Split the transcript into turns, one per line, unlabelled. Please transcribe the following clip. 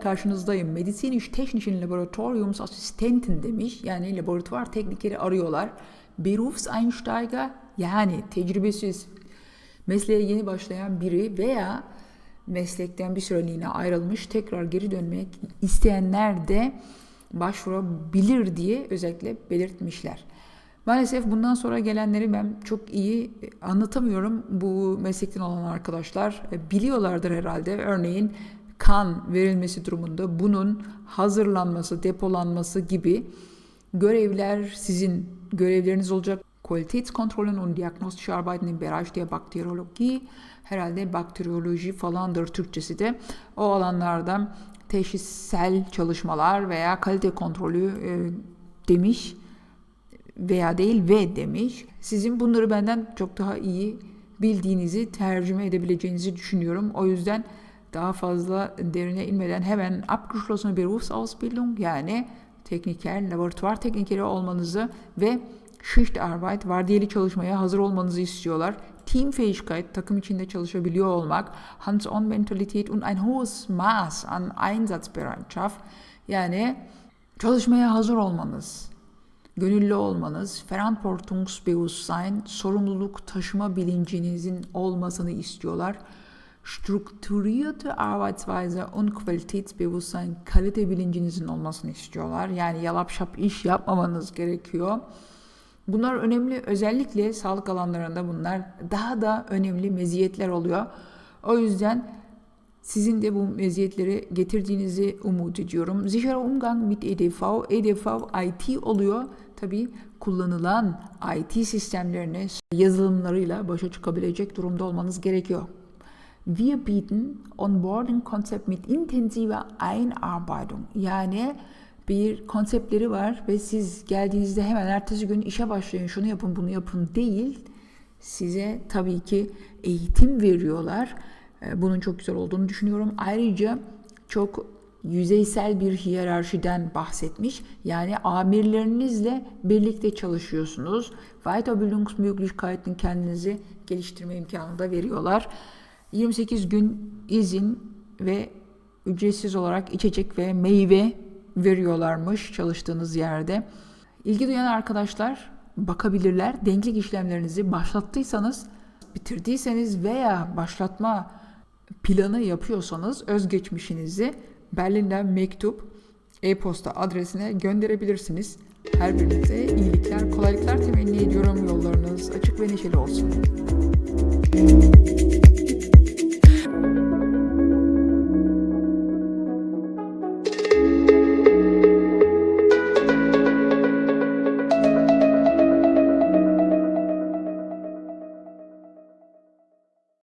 karşınızdayım. Medizinisch Technischen Laboratoriumsassistenten demiş. Yani laboratuvar teknikeri arıyorlar. Berufseinsteiger yani tecrübesiz mesleğe yeni başlayan biri veya meslekten bir süreliğine ayrılmış tekrar geri dönmek isteyenler de başvurabilir diye özellikle belirtmişler. Maalesef bundan sonra gelenleri ben çok iyi anlatamıyorum. Bu meslekten olan arkadaşlar biliyorlardır herhalde. Örneğin kan verilmesi durumunda bunun hazırlanması, depolanması gibi görevler sizin görevleriniz olacak. Qualitätskontrollen und diagnostische Arbeiten im Bereich der Bakteriologie herhalde bakteriyoloji falandır Türkçesi de o alanlarda teşhissel çalışmalar veya kalite kontrolü e, demiş veya değil ve demiş. Sizin bunları benden çok daha iyi bildiğinizi tercüme edebileceğinizi düşünüyorum. O yüzden daha fazla derine inmeden hemen abgeschlossene Berufsausbildung yani tekniker, laboratuvar teknikeri olmanızı ve Schichtarbeit, vardiyeli çalışmaya hazır olmanızı istiyorlar. Teamfähigkeit, takım içinde çalışabiliyor olmak, Hands-on Mentalität und ein hohes Maß an Einsatzbereitschaft yani çalışmaya hazır olmanız, gönüllü olmanız, Verantwortungsbewusstsein, sorumluluk taşıma bilincinizin olmasını istiyorlar. Strukturierte Arbeitsweise und Qualitätsbewusstsein, kalite bilincinizin olmasını istiyorlar. Yani yalap şap iş yapmamanız gerekiyor. Bunlar önemli. Özellikle sağlık alanlarında bunlar daha da önemli meziyetler oluyor. O yüzden sizin de bu meziyetleri getirdiğinizi umut ediyorum. Sicherer Umgang mit EDV. EDV IT oluyor. Tabii kullanılan IT sistemlerine yazılımlarıyla başa çıkabilecek durumda olmanız gerekiyor. Wir bieten Onboarding-Konzept mit intensiver Einarbeitung. Yani bir konseptleri var ve siz geldiğinizde hemen ertesi gün işe başlayın, şunu yapın, bunu yapın değil. Size tabii ki eğitim veriyorlar. Ee, Bunun çok güzel olduğunu düşünüyorum. Ayrıca çok yüzeysel bir hiyerarşiden bahsetmiş. Yani amirlerinizle birlikte çalışıyorsunuz. Weiterbildungsmöglichkeiten kendinizi geliştirme imkanı da veriyorlar. 28 gün izin ve ücretsiz olarak içecek ve meyve veriyorlarmış çalıştığınız yerde. İlgi duyan arkadaşlar bakabilirler. Denklik işlemlerinizi başlattıysanız, bitirdiyseniz veya başlatma planı yapıyorsanız özgeçmişinizi Berlin'den mektup e-posta adresine gönderebilirsiniz. Her birinize iyilikler, kolaylıklar temenni ediyorum. Yollarınız açık ve neşeli olsun.